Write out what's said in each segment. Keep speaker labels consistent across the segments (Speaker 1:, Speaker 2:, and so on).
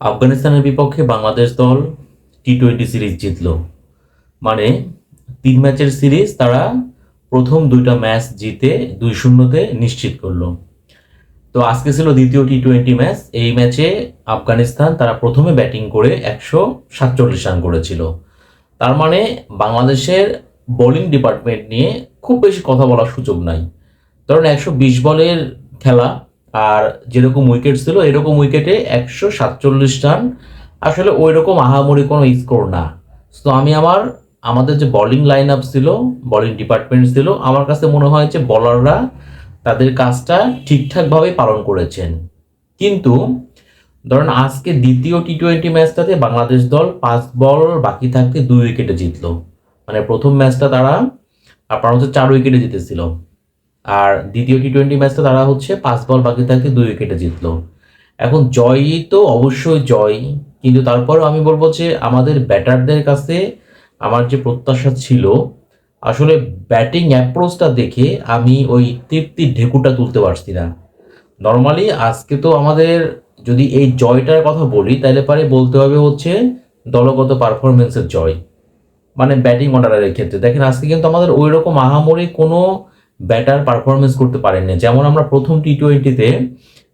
Speaker 1: আফগানিস্তানের বিপক্ষে বাংলাদেশ দল টি টোয়েন্টি সিরিজ জিতল। মানে তিন ম্যাচের সিরিজ তারা প্রথম দুইটা ম্যাচ জিতে দুই শূন্যতে নিশ্চিত করল। তো আজকে ছিল দ্বিতীয় টি টোয়েন্টি ম্যাচ। এই ম্যাচে আফগানিস্তান তারা প্রথমে ব্যাটিং করে একশো সাতচল্লিশ রান করেছিল। তার মানে বাংলাদেশের বোলিং ডিপার্টমেন্ট নিয়ে খুব বেশি কথা বলার সুযোগ নাই। ধরুন একশো বিশ বলের খেলা আর যেরকম উইকেট ছিল, এরকম উইকেটে একশো সাতচল্লিশ রান। আসলে ওই রকম আহামরি কোনো স্কোর না। তো আমি আমার, আমাদের যে বোলিং লাইন আপ ছিল বোলিং ডিপার্টমেন্ট ছিল, আমার কাছে মনে হয় যে বলাররা তাদের কাজটা ঠিকঠাকভাবে পালন করেছেন। কিন্তু, ধরেন আজকে দ্বিতীয় টি টোয়েন্টি ম্যাচটাতে বাংলাদেশ দল পাঁচ বল বাকি থাকতে দুই উইকেটে জিতলো। মানে প্রথম ম্যাচটা তারা আপনার হচ্ছে চার উইকেটে জিতেছিল। আর দ্বিতীয় টি টোয়েন্টি ম্যাচটা তারা হচ্ছে পাঁচ বল বাকি থাকতে দুই উইকেটে জিতলো। এখন জয়ই তো অবশ্যই জয় কিন্তু তারপরেও আমি বলব যে আমাদের ব্যাটারদের কাছে আমার যে প্রত্যাশা ছিল, আসলে ব্যাটিং অ্যাপ্রোচটা দেখে আমি ওই তৃপ্তির ঢেকুটা তুলতে পারছি না। নর্মালি আজকে তো আমাদের যদি এই জয়টার কথা বলি, তাহলে পারে বলতে হবে হচ্ছে দলগত পারফরমেন্সের জয় মানে ব্যাটিং অর্ডারের ক্ষেত্রে। দেখেন আজকে কিন্তু আমাদের ওই রকম আহামরি কোনো ব্যাটার পারফরমেন্স করতে পারেননি। যেমন আমরা প্রথম টি টোয়েন্টিতে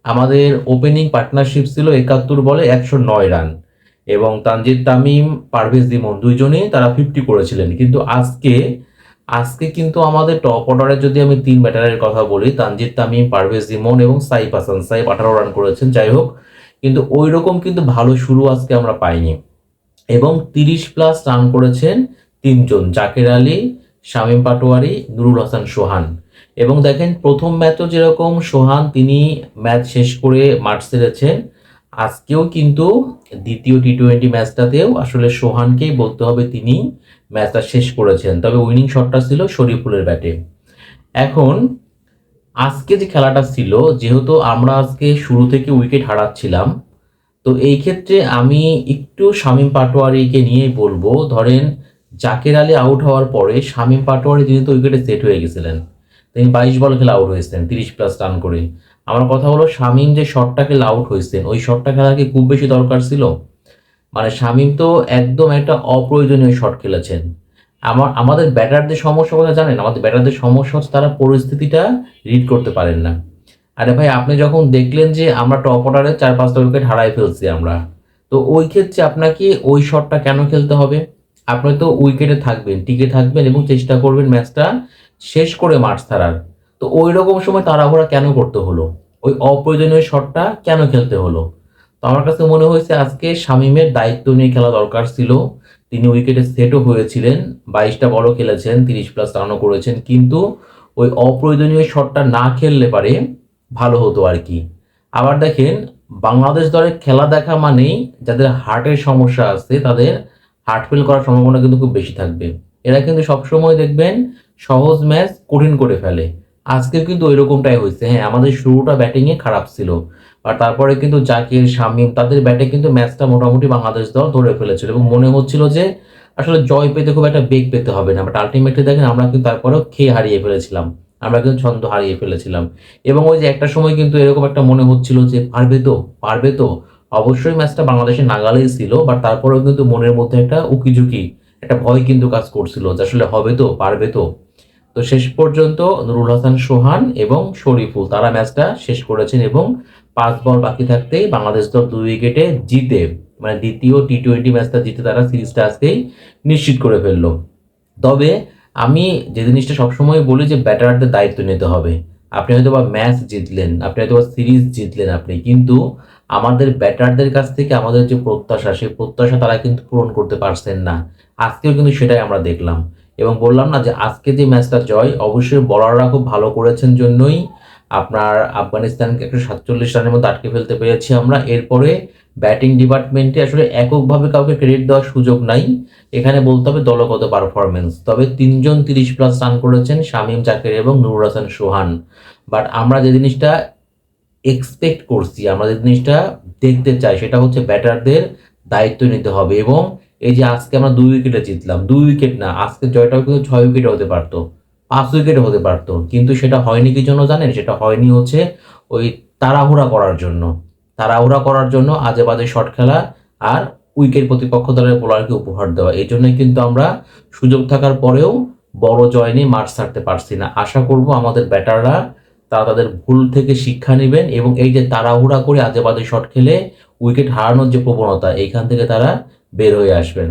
Speaker 1: আমাদের ওপেনিং পার্টনারশিপ ছিল একাত্তর বলে একশো নয় রান। এবং তানজিদ তামিম, পারভেজ দিমন দুইজনেই তারা ফিফটি করেছিলেন। কিন্তু আজকে আজকে কিন্তু আমাদের টপ অর্ডারে যদি আমি তিন ব্যাটারের কথা বলি, তানজিদ তামিম, পারভেজ দিমন এবং সাইফ হাসান সাইফ আঠারো রান করেছেন। যাই হোক, কিন্তু ওই রকম কিন্তু ভালো শুরু আজকে আমরা পাইনি। এবং তিরিশ প্লাস রান করেছেন তিনজন, জাকের আলী শামীম পাটোয়ারি, নুরুল হাসান সোহান। এবং দেখেন, প্রথম ম্যাচও যেরকম, সোহান তিনি ম্যাচ শেষ করে মাঠ সেরেছেন আজকেও কিন্তু দ্বিতীয় টি টোয়েন্টি ম্যাচটাতেও আসলে সোহানকেই বলতে হবে তিনি ম্যাচটা শেষ করেছেন। তবে উইনিং শটটা ছিল শরীফুলের ব্যাটে। এখন, আজকে যে খেলাটা ছিল, যেহেতু আমরা আজকে শুরু থেকে উইকেট হারাচ্ছিলাম, তো এই ক্ষেত্রে আমি একটু শামীম পাটোয়ারিকে নিয়েই বলব, ধরেন জাকের আলী আউট হওয়ার পরে শামীম পাটোয়ারি তিনি তো উইকেটে সেট হয়ে গেছিলেন, তিনি বাইশ বল খেলে আউট হয়েছেন তিরিশ প্লাস রান করে। আমার কথা হলো, শামীম যে শটটা খেলে আউট হয়েছেন ওই শটটা খেলা কি খুব বেশি দরকার ছিল? মানে শামীম তো একদম একটা অপ্রয়োজনীয় শট খেলেছেন। আমার, আমাদের ব্যাটারদের সমস্যা কথা জানেন? আমাদের ব্যাটারদের সমস্যা হচ্ছে তারা পরিস্থিতিটা রিড করতে পারেন না। আরে ভাই, আপনি যখন দেখলেন যে আমরা টপ অর্ডারে চার পাঁচটা উইকেট হারাই ফেলছি আমরা, তো ওই ক্ষেত্রে আপনাকে ওই শটটা কেন খেলতে হবে? আপনি তো উইকেটে থাকবেন, টিকে থাকবেন এবং চেষ্টা করবেন ম্যাচটা শেষ করে মাঠ ছাড়ার। তো ওই রকম সময় তাড়াহুড়া কেন করতে হলো? ওই অপ্রয়োজনীয় শটটা কেন খেলতে হলো? তো আমার কাছে মনে হয়েছে আজকে শামীমের দায়িত্ব নিয়ে খেলা দরকার ছিল। তিনি উইকেটে সেটও হয়েছিলেন, বাইশটা বড় খেলেছেন, তিরিশ প্লাস রানও করেছেন, কিন্তু ওই অপ্রয়োজনীয় শটটা না খেললে পারে ভালো হতো আর কি। আবার দেখেন, বাংলাদেশ দলের খেলা দেখা মানেই যাদের হার্টের সমস্যা আছে তাদের হার্ট ফেল করার সম্ভাবনা কিন্তু খুব বেশি থাকবে। এরা কিন্তু সবসময় দেখবেন সহজ ম্যাচ কঠিন করে ফেলে। আজকে কিন্তু ওই রকমটাই হয়েছে। হ্যাঁ আমাদের শুরুটা ব্যাটিংয়ে খারাপ ছিল। আর তারপরে কিন্তু জাকির, শামীম, তাদের ব্যাটে কিন্তু ম্যাচটা মোটামুটি বাংলাদেশ দল ধরে ফেলেছিল। এবং মনে হচ্ছিল যে আসলে জয় পেতে খুব একটা বেগ পেতে হবে না। বাট আলটিমেটলি দেখেন, আমরা কিন্তু তারপরেও খেয়ে হারিয়ে ফেলেছিলাম। আমরা কিন্তু ছন্দ হারিয়ে ফেলেছিলাম। এবং ওই যে একটা সময় কিন্তু এরকম একটা মনে হচ্ছিল যে পারবে তো পারবে তো। অবশ্যই ম্যাচটা বাংলাদেশের নাগালেই ছিল বাট তারপরেও কিন্তু মনের মধ্যে একটা উকিঝুঁকি, একটা ভয় কিন্তু কাজ করছিল যে আসলে হবে তো, পারবে তো। তো শেষ পর্যন্ত নুরুল হাসান, সোহান এবং শরীফুল, তারা ম্যাচটা শেষ করেছেন এবং পাঁচ বল বাকি থাকতেই বাংলাদেশ দল দুই উইকেটে জিতে মানে দ্বিতীয় টি টোয়েন্টি ম্যাচটা জিতে তারা সিরিজটা আজকেই নিশ্চিত করে ফেলল। তবে আমি যে জিনিসটা সবসময় বলি যে ব্যাটারদের দায়িত্ব নিতে হবে। আপনি হয়তো বা ম্যাচ জিতলেন, আপনি হয়তো বা সিরিজ জিতলেন আপনি, কিন্তু আমাদের ব্যাটারদের কাছ থেকে আমাদের যে প্রত্যাশা, সেই প্রত্যাশা তারা কিন্তু পূরণ করতে পারছেন না। আজকেও কিন্তু সেটাই আমরা দেখলাম। এবং বললাম না যে আজকে যে ম্যাচটা জয়, অবশ্যই বলাররা খুব ভালো করেছেন জন্যই। আপনার আফগানিস্তানকে একশো সাতচল্লিশ রানের মধ্যে আটকে ফেলতে পেরেছি আমরা। এরপরে ব্যাটিং ডিপার্টমেন্টে আসলে এককভাবে কাউকে ক্রেডিট দেওয়ার সুযোগ নাই। এখানে বলতে হবে দলগত পারফরমেন্স তবে তিনজন তিরিশ প্লাস রান করেছেন শামীম জাকের এবং নুরুল হাসান সোহান। বাট আমরা যে জিনিসটা এক্সপেক্ট করছি, আমরা যে জিনিসটা দেখতে চাই, সেটা হচ্ছে ব্যাটারদের দায়িত্ব নিতে হবে। এবং এই যে আজকে আমরা দুই উইকেটে জিতলাম, দুই উইকেট না, আজকে জয়টাও কিন্তু ছয় উইকেটে হতে পারতো। পাঁচ উইকেট হতে পারতো। কিন্তু সেটা হয়নি কি জন্য জানেন? সেটা হয়নি হচ্ছে ওই তাড়াহুড়া করার জন্য। তাড়াহুড়া করার জন্য আজে বাজে শট খেলা আর উইকেট প্রতিপক্ষ দলের বোলারকে উপহার দেওয়া। এই জন্যই কিন্তু আমরা সুযোগ থাকার পরেও বড় জয় নিয়ে মাঠ ছাড়তে পারছি না। আশা করব আমাদের ব্যাটাররা তারা তাদের ভুল থেকে শিক্ষা নেবেন এবং এই যে তাড়াহুড়া করে আজে বাজে শট খেলে উইকেট হারানোর যে প্রবণতা, এইখান থেকে তারা বের হয়ে আসবেন।